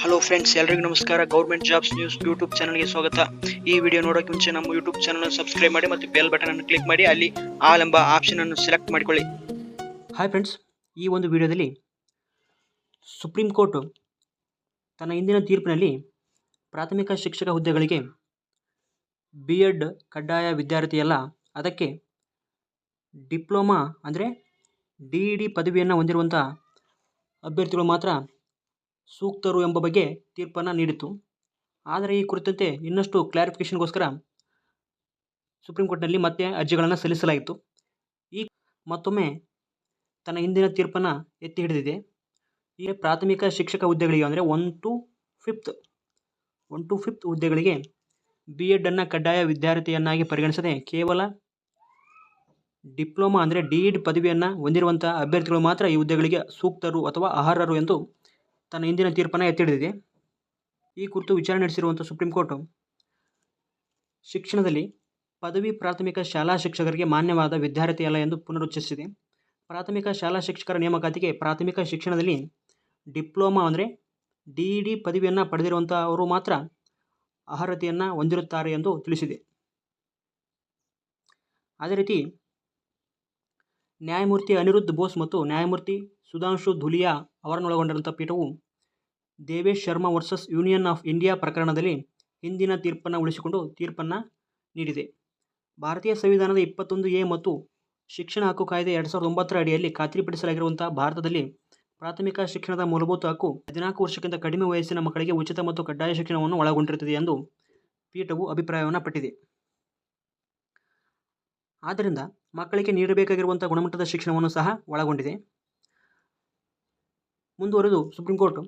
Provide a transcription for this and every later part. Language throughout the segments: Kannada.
ಹಲೋ ಫ್ರೆಂಡ್ಸ್ ಎಲ್ರಿಗೂ ನಮಸ್ಕಾರ. ಗೌರ್ಮೆಂಟ್ ಜಾಬ್ಸ್ ನ್ಯೂಸ್ ಯೂಟ್ಯೂಬ್ ಚಾನಲ್ಗೆ ಸ್ವಾಗತ. ಈ ವಿಡಿಯೋ ನೋಡೋಕೆ ಮುಂಚೆ ನಮ್ಮ ಯೂಟ್ಯೂಬ್ ಚಾನಲ್ ಸಬ್ಸ್ಕ್ರೈಬ್ ಮಾಡಿ ಮತ್ತು ಬೆಲ್ ಬಟನ್ ಅನ್ನು ಕ್ಲಿಕ್ ಮಾಡಿ. ಅಲ್ಲಿ ಆಲ್ ಎಂಬ ಆಪ್ಷನ್ ಅನ್ನು ಸೆಲೆಕ್ಟ್ ಮಾಡಿಕೊಳ್ಳಿ. ಹಾಯ್ ಫ್ರೆಂಡ್ಸ್ ಈ ಒಂದು ವಿಡಿಯೋದಲ್ಲಿ ಸುಪ್ರೀಂ ಕೋರ್ಟ್ ತನ್ನ ಇಂದಿನ ತೀರ್ಪಿನಲ್ಲಿ ಪ್ರಾಥಮಿಕ ಶಿಕ್ಷಕ ಹುದ್ದೆಗಳಿಗೆ ಬಿ ಎಡ್ ಕಡ್ಡಾಯ ವಿದ್ಯಾರ್ಥಿಯಲ್ಲ, ಅದಕ್ಕೆ ಡಿಪ್ಲೊಮಾ ಅಂದರೆ ಡಿ ಇ ಡಿ ಪದವಿಯನ್ನು ಹೊಂದಿರುವಂಥ ಅಭ್ಯರ್ಥಿಗಳು ಮಾತ್ರ ಸೂಕ್ತರು ಎಂಬ ಬಗ್ಗೆ ತೀರ್ಪನ್ನು ನೀಡಿತು ಆದರೆ ಈ ಕುರಿತಂತೆ ಇನ್ನಷ್ಟು ಕ್ಲಾರಿಫಿಕೇಷನ್ಗೋಸ್ಕರ ಸುಪ್ರೀಂ ಕೋರ್ಟ್ನಲ್ಲಿ ಮತ್ತೆ ಅರ್ಜಿಗಳನ್ನು ಸಲ್ಲಿಸಲಾಯಿತು. ಈ ಮತ್ತೊಮ್ಮೆ ತನ್ನ ಹಿಂದಿನ ತೀರ್ಪನ್ನು ಎತ್ತಿ ಹಿಡಿದಿದೆ. ಈ ಪ್ರಾಥಮಿಕ ಶಿಕ್ಷಕ ಹುದ್ದೆಗಳಿಗೆ ಅಂದರೆ one to fifth one to fifth ಹುದ್ದೆಗಳಿಗೆ ಬಿ ಎಡನ್ನು ಕಡ್ಡಾಯ ವಿದ್ಯಾರ್ಥಿಯನ್ನಾಗಿ ಪರಿಗಣಿಸದೆ ಕೇವಲ ಡಿಪ್ಲೊಮಾ ಅಂದರೆ ಡಿ ಇಡ್ ಪದವಿಯನ್ನು ಹೊಂದಿರುವಂಥ ಅಭ್ಯರ್ಥಿಗಳು ಮಾತ್ರ ಈ ಹುದ್ದೆಗಳಿಗೆ ಸೂಕ್ತರು ಅಥವಾ ಅರ್ಹರು ಎಂದು ತನ್ನ ಹಿಂದಿನ ತೀರ್ಪನ್ನು ಎತ್ತಿಡಿದಿದೆ ಈ ಕುರಿತು ವಿಚಾರಣೆ ನಡೆಸಿರುವಂಥ ಸುಪ್ರೀಂ ಕೋರ್ಟು ಶಿಕ್ಷಣದಲ್ಲಿ ಪದವಿ ಪ್ರಾಥಮಿಕ ಶಾಲಾ ಶಿಕ್ಷಕರಿಗೆ ಮಾನ್ಯವಾದ ವಿದ್ಯಾರ್ಥಿ ಅಲ್ಲ ಎಂದು ಪುನರುಚ್ಚರಿಸಿದೆ ಪ್ರಾಥಮಿಕ ಶಾಲಾ ಶಿಕ್ಷಕರ ನೇಮಕಾತಿಗೆ ಪ್ರಾಥಮಿಕ ಶಿಕ್ಷಣದಲ್ಲಿ ಡಿಪ್ಲೊಮಾ ಅಂದರೆ ಡಿ ಇ ಡಿ ಪದವಿಯನ್ನು ಪಡೆದಿರುವಂಥವರು ಮಾತ್ರ ಅರ್ಹತೆಯನ್ನು ಹೊಂದಿರುತ್ತಾರೆ ಎಂದು ತಿಳಿಸಿದೆ. ಅದೇ ರೀತಿ ನ್ಯಾಯಮೂರ್ತಿ ಅನಿರುದ್ಧ ಬೋಸ್ ಮತ್ತು ನ್ಯಾಯಮೂರ್ತಿ ಸುಧಾಂಶು ಧುಲಿಯಾ ಅವರನ್ನೊಳಗೊಂಡಂಥ ಪೀಠವು Devesh Sharma versus union of India ಪ್ರಕರಣದಲ್ಲಿ ಹಿಂದಿನ ತೀರ್ಪನ್ನು ಉಳಿಸಿಕೊಂಡು ತೀರ್ಪನ್ನು ನೀಡಿದೆ. ಭಾರತೀಯ ಸಂವಿಧಾನದ ಇಪ್ಪತ್ತೊಂದು ಎ ಮತ್ತು ಶಿಕ್ಷಣ ಹಕ್ಕು ಕಾಯ್ದೆ ಎರಡು ಸಾವಿರದ ಒಂಬತ್ತರ ಅಡಿಯಲ್ಲಿ ಖಾತ್ರಿಪಡಿಸಲಾಗಿರುವಂಥ ಭಾರತದಲ್ಲಿ ಪ್ರಾಥಮಿಕ ಶಿಕ್ಷಣದ ಮೂಲಭೂತ ಹಕ್ಕು ಹದಿನಾಲ್ಕು ವರ್ಷಕ್ಕಿಂತ ಕಡಿಮೆ ವಯಸ್ಸಿನ ಮಕ್ಕಳಿಗೆ ಉಚಿತ ಮತ್ತು ಕಡ್ಡಾಯ ಶಿಕ್ಷಣವನ್ನು ಒಳಗೊಂಡಿರುತ್ತದೆ ಎಂದು ಪೀಠವು ಅಭಿಪ್ರಾಯವನ್ನು ಪಟ್ಟಿದೆ. ಆದ್ದರಿಂದ ಮಕ್ಕಳಿಗೆ ನೀಡಬೇಕಾಗಿರುವಂಥ ಗುಣಮಟ್ಟದ ಶಿಕ್ಷಣವನ್ನು ಸಹ ಒಳಗೊಂಡಿದೆ. ಮುಂದುವರೆದು ಸುಪ್ರೀಂ ಕೋರ್ಟ್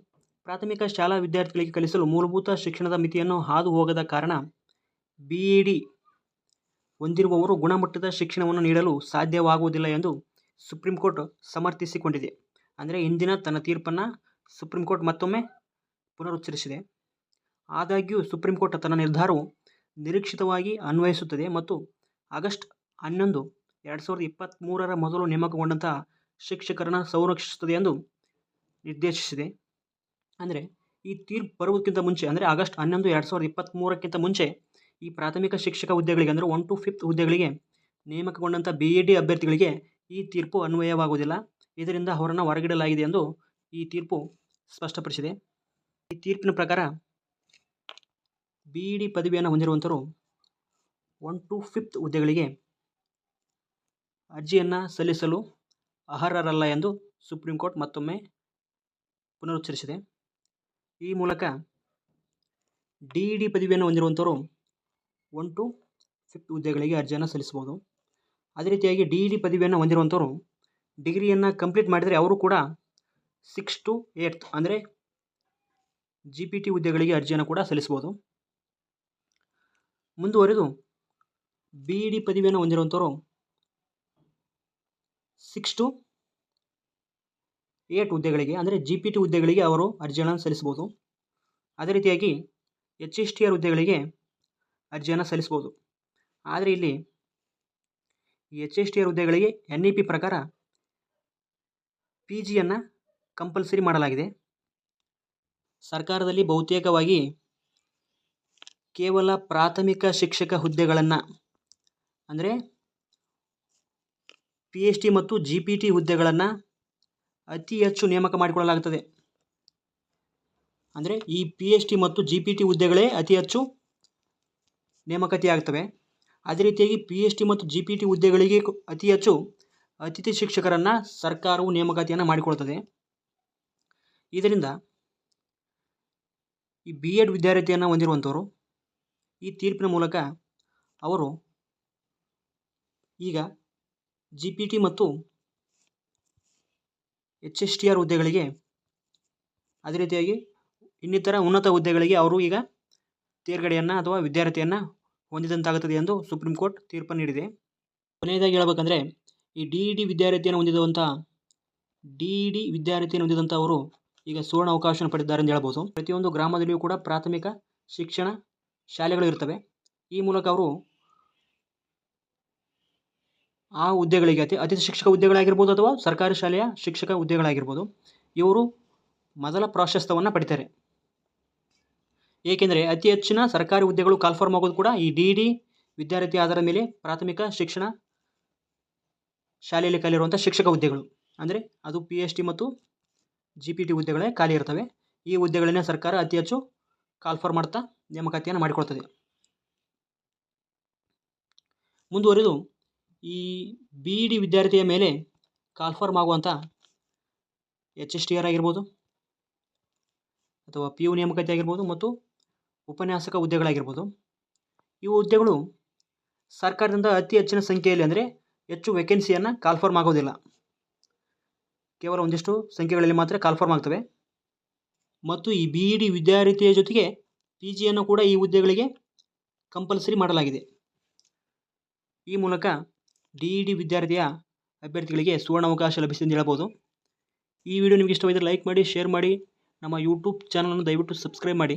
ಪ್ರಾಥಮಿಕ ಶಾಲಾ ವಿದ್ಯಾರ್ಥಿಗಳಿಗೆ ಕಲಿಸಲು ಮೂಲಭೂತ ಶಿಕ್ಷಣದ ಮಿತಿಯನ್ನು ಹಾದು ಹೋಗದ ಕಾರಣ ಬಿ ಇ ಡಿ ಹೊಂದಿರುವವರು ಗುಣಮಟ್ಟದ ಶಿಕ್ಷಣವನ್ನು ನೀಡಲು ಸಾಧ್ಯವಾಗುವುದಿಲ್ಲ ಎಂದು ಸುಪ್ರೀಂ ಕೋರ್ಟ್ ಸಮರ್ಥಿಸಿಕೊಂಡಿದೆ. ಅಂದರೆ ಇಂದಿನ ತನ್ನ ತೀರ್ಪನ್ನು ಸುಪ್ರೀಂ ಕೋರ್ಟ್ ಮತ್ತೊಮ್ಮೆ ಪುನರುಚ್ಚರಿಸಿದೆ. ಆದಾಗ್ಯೂ ಸುಪ್ರೀಂ ಕೋರ್ಟ್ ತನ್ನ ನಿರ್ಧಾರವು ನಿರೀಕ್ಷಿತವಾಗಿ ಅನ್ವಯಿಸುತ್ತದೆ ಮತ್ತು ಆಗಸ್ಟ್ ಹನ್ನೊಂದು, ಎರಡು ಸಾವಿರದ ಇಪ್ಪತ್ತ್ಮೂರರ ಮೊದಲು ನೇಮಕಗೊಂಡಂತಹ ಶಿಕ್ಷಕರನ್ನು ಸಂರಕ್ಷಿಸುತ್ತದೆ ಎಂದು ನಿರ್ದೇಶಿಸಿದೆ. ಅಂದರೆ ಈ ತೀರ್ಪು ಬರುವುದಕ್ಕಿಂತ ಮುಂಚೆ, ಅಂದರೆ ಆಗಸ್ಟ್ ಹನ್ನೊಂದು ಎರಡು ಸಾವಿರದ ಇಪ್ಪತ್ತ್ಮೂರಕ್ಕಿಂತ ಮುಂಚೆ, ಈ ಪ್ರಾಥಮಿಕ ಶಿಕ್ಷಕ ಹುದ್ದೆಗಳಿಗೆ, ಅಂದರೆ ಒನ್ ಟು ಫಿಫ್ತ್ ಹುದ್ದೆಗಳಿಗೆ ನೇಮಕಗೊಂಡಂಥ ಬಿ ಇ ಡಿ ಅಭ್ಯರ್ಥಿಗಳಿಗೆ ಈ ತೀರ್ಪು ಅನ್ವಯವಾಗುವುದಿಲ್ಲ. ಇದರಿಂದ ಅವರನ್ನು ಹೊರಗಿಡಲಾಗಿದೆ ಎಂದು ಈ ತೀರ್ಪು ಸ್ಪಷ್ಟಪಡಿಸಿದೆ. ಈ ತೀರ್ಪಿನ ಪ್ರಕಾರ ಬಿ ಇ ಡಿ ಪದವಿಯನ್ನು ಹೊಂದಿರುವಂಥವರು ಒನ್ ಟು ಫಿಫ್ತ್ ಹುದ್ದೆಗಳಿಗೆ ಅರ್ಜಿಯನ್ನು ಸಲ್ಲಿಸಲು ಅರ್ಹರಲ್ಲ ಎಂದು ಸುಪ್ರೀಂ ಕೋರ್ಟ್ ಮತ್ತೊಮ್ಮೆ ಪುನರುಚ್ಚರಿಸಿದೆ. ಈ ಮೂಲಕ ಡಿ ಇ ಡಿ ಪದವಿಯನ್ನು ಹೊಂದಿರುವಂಥವರು ಒನ್ ಟು ಫಿಫ್ತ್ ಹುದ್ದೆಗಳಿಗೆ ಅರ್ಜಿಯನ್ನು ಸಲ್ಲಿಸ್ಬೋದು ಅದೇ ರೀತಿಯಾಗಿ ಡಿ ಇ ಡಿ ಪದವಿಯನ್ನು ಹೊಂದಿರುವಂಥವರು ಡಿಗ್ರಿಯನ್ನು ಕಂಪ್ಲೀಟ್ ಮಾಡಿದರೆ ಅವರು ಕೂಡ ಸಿಕ್ಸ್ ಟು ಏಟ್ತ್ ಅಂದರೆ ಜಿ ಪಿ ಟಿ ಹುದ್ದೆಗಳಿಗೆ ಅರ್ಜಿಯನ್ನು ಕೂಡ ಸಲ್ಲಿಸ್ಬೋದು ಮುಂದುವರೆದು ಬಿ ಇ ಡಿ ಪದವಿಯನ್ನು ಹೊಂದಿರುವಂಥವರು ಸಿಕ್ಸ್ ಟು ಏಟ್ ಹುದ್ದೆಗಳಿಗೆ, ಅಂದರೆ ಜಿ ಪಿ ಟಿ ಹುದ್ದೆಗಳಿಗೆ ಅವರು ಅರ್ಜಿಯನ್ನು ಸಲ್ಲಿಸ್ಬೋದು ಅದೇ ರೀತಿಯಾಗಿ ಎಚ್ ಎಸ್ ಟಿ ಆರ್ ಹುದ್ದೆಗಳಿಗೆ ಅರ್ಜಿಯನ್ನು ಸಲ್ಲಿಸ್ಬೋದು ಆದರೆ ಇಲ್ಲಿ ಎಚ್ ಎಸ್ ಟಿ ಆರ್ ಹುದ್ದೆಗಳಿಗೆ ಎನ್ ಇ ಪಿ ಪ್ರಕಾರ ಪಿ ಜಿಯನ್ನು ಕಂಪಲ್ಸರಿ ಮಾಡಲಾಗಿದೆ. ಸರ್ಕಾರದಲ್ಲಿ ಬಹುತೇಕವಾಗಿ ಕೇವಲ ಪ್ರಾಥಮಿಕ ಶಿಕ್ಷಕ ಹುದ್ದೆಗಳನ್ನು, ಅಂದರೆ ಪಿ ಎಚ್ ಟಿ ಮತ್ತು ಜಿ ಪಿ ಟಿ ಹುದ್ದೆಗಳನ್ನು ಅತಿ ಹೆಚ್ಚು ನೇಮಕ ಮಾಡಿಕೊಳ್ಳಲಾಗುತ್ತದೆ. ಅಂದರೆ ಈ ಪಿ ಎಚ್ ಟಿ ಮತ್ತು ಜಿ ಪಿ ಟಿ ಹುದ್ದೆಗಳೇ ಅತಿ ಹೆಚ್ಚು ನೇಮಕಾತಿ ಆಗ್ತವೆ ಅದೇ ರೀತಿಯಾಗಿ ಪಿ ಎಚ್ ಟಿ ಮತ್ತು ಜಿ ಪಿ ಟಿ ಹುದ್ದೆಗಳಿಗೆ ಅತಿ ಹೆಚ್ಚು ಅತಿಥಿ ಶಿಕ್ಷಕರನ್ನು ಸರ್ಕಾರವು ನೇಮಕಾತಿಯನ್ನು ಮಾಡಿಕೊಳ್ತದೆ. ಇದರಿಂದ ಈ ಬಿ ಎಡ್ ವಿದ್ಯಾರ್ಥಿಯನ್ನು ಹೊಂದಿರುವಂಥವರು ಈ ತೀರ್ಪಿನ ಮೂಲಕ ಅವರು ಈಗ ಜಿ ಪಿ ಟಿ ಮತ್ತು ಎಚ್ ಎಸ್ ಟಿ ಆರ್ ಹುದ್ದೆಗಳಿಗೆ, ಅದೇ ರೀತಿಯಾಗಿ ಇನ್ನಿತರ ಉನ್ನತ ಹುದ್ದೆಗಳಿಗೆ ಅವರು ಈಗ ತೇರ್ಗಡೆಯನ್ನು ಅಥವಾ ವಿದ್ಯಾರ್ಥಿಯನ್ನು ಹೊಂದಿದಂತಾಗುತ್ತದೆ ಎಂದು ಸುಪ್ರೀಂ ಕೋರ್ಟ್ ತೀರ್ಪು ನೀಡಿದೆ. ಕೊನೆಯದಾಗಿ ಹೇಳಬೇಕಂದ್ರೆ, ಈ ಡಿ ಇ ಡಿ ವಿದ್ಯಾರ್ಥಿಯನ್ನು ಹೊಂದಿದಂಥ ಡಿ ಇ ಡಿ ವಿದ್ಯಾರ್ಥಿಯನ್ನು ಹೊಂದಿದಂಥ ಅವರು ಈಗ ಸುವರ್ಣ ಅವಕಾಶವನ್ನು ಪಡೆದಿದ್ದಾರೆ ಎಂದು ಹೇಳ್ಬೋದು. ಪ್ರತಿಯೊಂದು ಗ್ರಾಮದಲ್ಲಿಯೂ ಕೂಡ ಪ್ರಾಥಮಿಕ ಶಿಕ್ಷಣ ಶಾಲೆಗಳು ಇರ್ತವೆ. ಈ ಮೂಲಕ ಅವರು ಆ ಹುದ್ದೆಗಳಿಗೆ ಅತಿ ಅತಿಥಿ ಶಿಕ್ಷಕ ಹುದ್ದೆಗಳಾಗಿರ್ಬೋದು ಅಥವಾ ಸರ್ಕಾರಿ ಶಾಲೆಯ ಶಿಕ್ಷಕ ಹುದ್ದೆಗಳಾಗಿರ್ಬೋದು, ಇವರು ಮೊದಲ ಪ್ರಾಶಸ್ತ್ಯವನ್ನು ಪಡಿತಾರೆ. ಏಕೆಂದರೆ ಅತಿ ಹೆಚ್ಚಿನ ಸರ್ಕಾರಿ ಹುದ್ದೆಗಳು ಕಾಲ್ಫಾರ್ಮ್ ಆಗೋದು ಕೂಡ ಈ ಡಿ ಡಿ ವಿದ್ಯಾರ್ಥಿ ಆಧಾರದ ಮೇಲೆ ಪ್ರಾಥಮಿಕ ಶಿಕ್ಷಣ ಶಾಲೆಯಲ್ಲಿ ಖಾಲಿರುವಂಥ ಶಿಕ್ಷಕ ಹುದ್ದೆಗಳು. ಅಂದರೆ ಅದು ಪಿ ಎಚ್ ಡಿ ಮತ್ತು ಜಿ ಪಿ ಟಿ ಹುದ್ದೆಗಳೇ ಖಾಲಿ ಇರ್ತವೆ. ಈ ಹುದ್ದೆಗಳನ್ನೇ ಸರ್ಕಾರ ಅತಿ ಹೆಚ್ಚು ಕಾಲ್ಫಾರ್ ಮಾಡ್ತಾ ನೇಮಕಾತಿಯನ್ನು ಮಾಡಿಕೊಳ್ತದೆ. ಮುಂದುವರಿದು ಈ ಬಿ ಇ ಡಿ ವಿದ್ಯಾರ್ಥಿಯ ಮೇಲೆ ಕಾಲ್ಫಾರ್ಮ್ ಆಗುವಂಥ ಎಚ್ ಎಸ್ ಟಿ ಆರ್ ಆಗಿರ್ಬೋದು ಅಥವಾ ಪಿ ಯು ನೇಮಕಾತಿ ಆಗಿರ್ಬೋದು ಮತ್ತು ಉಪನ್ಯಾಸಕ ಹುದ್ದೆಗಳಾಗಿರ್ಬೋದು. ಈ ಹುದ್ದೆಗಳು ಸರ್ಕಾರದಿಂದ ಅತಿ ಹೆಚ್ಚಿನ ಸಂಖ್ಯೆಯಲ್ಲಿ ಅಂದರೆ ಹೆಚ್ಚು ವೇಕೆನ್ಸಿಯನ್ನು ಕಾಲ್ಫಾರ್ಮ್ ಆಗೋದಿಲ್ಲ. ಕೇವಲ ಒಂದಿಷ್ಟು ಸಂಖ್ಯೆಗಳಲ್ಲಿ ಮಾತ್ರ ಕಾಲ್ಫಾರ್ಮ್ ಆಗ್ತವೆ. ಮತ್ತು ಈ ಬಿ ಇ ಡಿ ವಿದ್ಯಾರ್ಥಿಯ ಜೊತೆಗೆ ಪಿ ಜಿಯನ್ನು ಕೂಡ ಈ ಹುದ್ದೆಗಳಿಗೆ ಕಂಪಲ್ಸರಿ ಮಾಡಲಾಗಿದೆ. ಈ ಮೂಲಕ ಡಿ ಇ ಡಿ ವಿದ್ಯಾರ್ಥಿಯ ಅಭ್ಯರ್ಥಿಗಳಿಗೆ ಸುವರ್ಣಾವಕಾಶ ಲಭಿಸಿದೆ ಎಂದು ಹೇಳ್ಬೋದು. ಈ ವಿಡಿಯೋ ನಿಮಗೆ ಇಷ್ಟವಾಗಿದ್ದರೆ ಲೈಕ್ ಮಾಡಿ, ಶೇರ್ ಮಾಡಿ, ನಮ್ಮ ಯೂಟ್ಯೂಬ್ ಚಾನಲನ್ನು ದಯವಿಟ್ಟು ಸಬ್ಸ್ಕ್ರೈಬ್ ಮಾಡಿ.